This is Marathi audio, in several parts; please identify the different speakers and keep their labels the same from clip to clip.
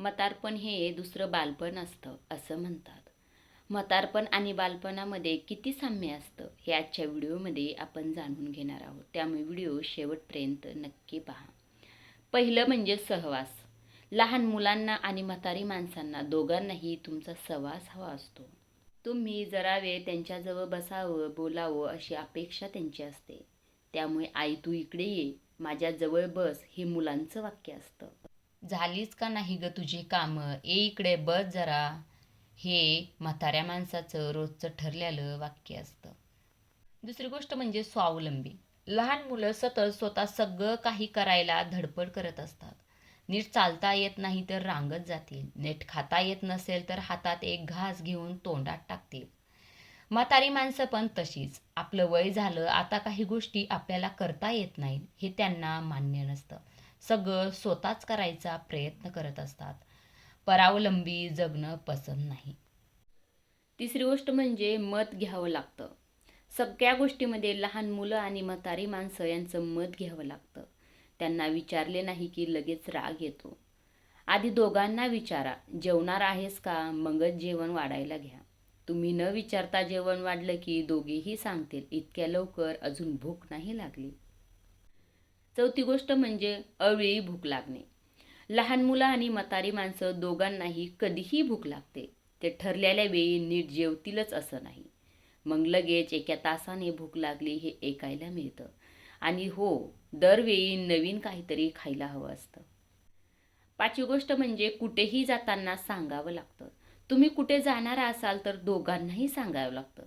Speaker 1: मतारपण हे दुसरं बालपण असतं असं म्हणतात. म्हातारपण आणि बालपणामध्ये किती साम्य असतं हे आजच्या व्हिडिओमध्ये आपण जाणून घेणार आहोत. त्यामुळे व्हिडिओ शेवटपर्यंत नक्की पहा. पहिलं म्हणजे सहवास. लहान मुलांना आणि म्हातारी माणसांना दोघांनाही तुमचा सहवास हवा असतो. तुम्ही जरा वेळ त्यांच्याजवळ बसावं बोलावं अशी अपेक्षा त्यांची असते. त्यामुळे आई तू इकडे ये माझ्याजवळ बस हे मुलांचं वाक्य असतं. झालीच का नाही ग तुझी कामं? ए इकडे बस जरा. हे म्हाताऱ्या माणसाचं रोजचं ठरलेलं वाक्य असतं. दुसरी गोष्ट म्हणजे स्वावलंबी. लहान मुलं सतत स्वतः सगळं काही करायला धडपड करत असतात. नीट चालता येत नाही तर रांगत जातील. नीट खाता येत नसेल तर हातात एक घास घेऊन तोंडात टाकतील. म्हातारी माणसं पण तशीच. आपलं वय झालं आता काही गोष्टी आपल्याला करता येत नाहीत हे त्यांना मान्य नसतं. सगळं स्वतःच करायचा प्रयत्न करत असतात. परावलंबी जगणं पसंत नाही. तिसरी गोष्ट म्हणजे मत घ्यावं लागतं. सगळ्या गोष्टीमध्ये लहान मुलं आणि म्हातारी माणसं यांचं मत घ्यावं लागतं. त्यांना विचारले नाही की लगेच राग येतो. आधी दोघांना विचारा जेवणार आहेस का? मगच जेवण वाढायला घ्या. तुम्ही न विचारता जेवण वाढलं की दोघेही सांगतील इतक्या लवकर अजून भूक नाही लागली. चौथी गोष्ट म्हणजे अवेळी भूक लागणे. लहान मुलं आणि म्हातारी माणसं दोघांनाही कधीही भूक लागते. ते ठरलेल्या वेळी नीट जेवतीलच असं नाही. मग लगेच एका तासाने भूक लागली हे ऐकायला मिळतं. आणि हो दरवेळी नवीन काहीतरी खायला हवं असतं. पाचवी गोष्ट म्हणजे कुठेही जाताना सांगावं लागतं. तुम्ही कुठे जाणार असाल तर दोघांनाही सांगावं लागतं.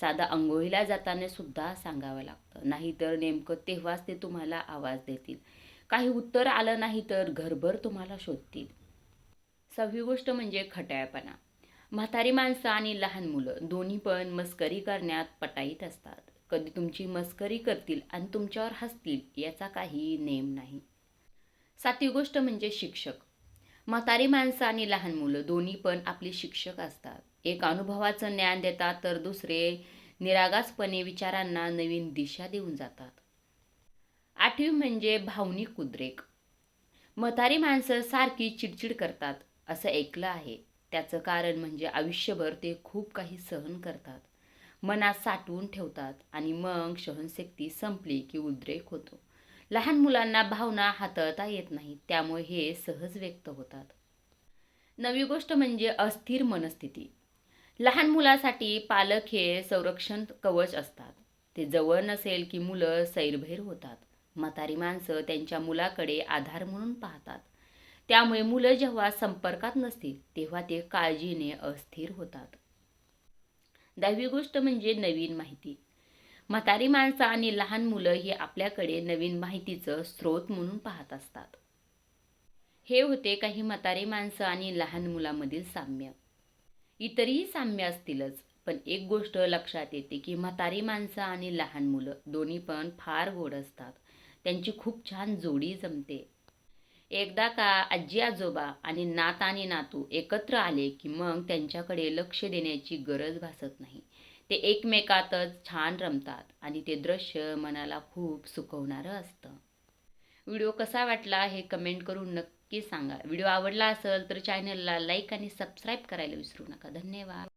Speaker 1: साधा अंघोळीला जाताना सुद्धा सांगावं लागतं. नाहीतर नेमकं तेव्हाच ते तुम्हाला आवाज देतील. काही उत्तर आलं नाही तर घरभर तुम्हाला शोधतील. सहावी गोष्ट म्हणजे खटाळपणा. म्हातारी माणसं आणि लहान मुलं दोन्ही पण मस्करी करण्यात पटाईत असतात. कधी तुमची मस्करी करतील आणि तुमच्यावर हसतील याचा काही नेम नाही. सातवी गोष्ट म्हणजे शिक्षक. म्हातारी माणसं आणि लहान मुलं दोन्ही पण आपले शिक्षक असतात. एक अनुभवाचं ज्ञान देतात तर दुसरे निरागासपणे विचारांना नवीन दिशा देऊन जातात. आठवी म्हणजे भावनिक उद्रेक. म्हातारी माणसं सारखी चिडचिड करतात असं ऐकलं आहे. त्याचं कारण म्हणजे आयुष्यभर ते खूप काही सहन करतात. मनात साठवून ठेवतात आणि मग सहनशक्ती संपली की उद्रेक होतो. लहान मुलांना भावना हाताळता येत नाही त्यामुळे हे सहज व्यक्त होतात. नवी गोष्ट म्हणजे अस्थिर मनस्थिती. लहान मुलासाठी पालक हे संरक्षण कवच असतात. ते जवळ नसेल की मुलं सैरभैर होतात. म्हातारी माणसं त्यांच्या मुलाकडे आधार म्हणून पाहतात. त्यामुळे मुलं जेव्हा संपर्कात नसतील तेव्हा ते काळजीने अस्थिर होतात. दहावी गोष्ट म्हणजे नवीन माहिती. म्हातारी माणसं आणि लहान मुलं ही आपल्याकडे नवीन माहितीचं स्रोत म्हणून पाहत असतात. हे होते काही म्हातारी माणसं आणि लहान मुलामधील साम्य. इतरही साम्य असतीलच. पण एक गोष्ट लक्षात येते की म्हातारी माणसं आणि लहान मुलं दोन्ही पण फार गोड असतात. त्यांची खूप छान जोडी जमते. एकदा का आजी आजोबा आणि नात आणि नातू एकत्र आले की मग त्यांच्याकडे लक्ष देण्याची गरज भासत नाही. ते एकमेकातच छान रमतात आणि ते दृश्य मनाला खूप सुखवणारं असतं. व्हिडिओ कसा वाटला हे कमेंट करून नक्की सांगा. व्हिडिओ आवडला असेल तर चॅनलला लाईक आणि सबस्क्राईब करायला विसरू नका. धन्यवाद.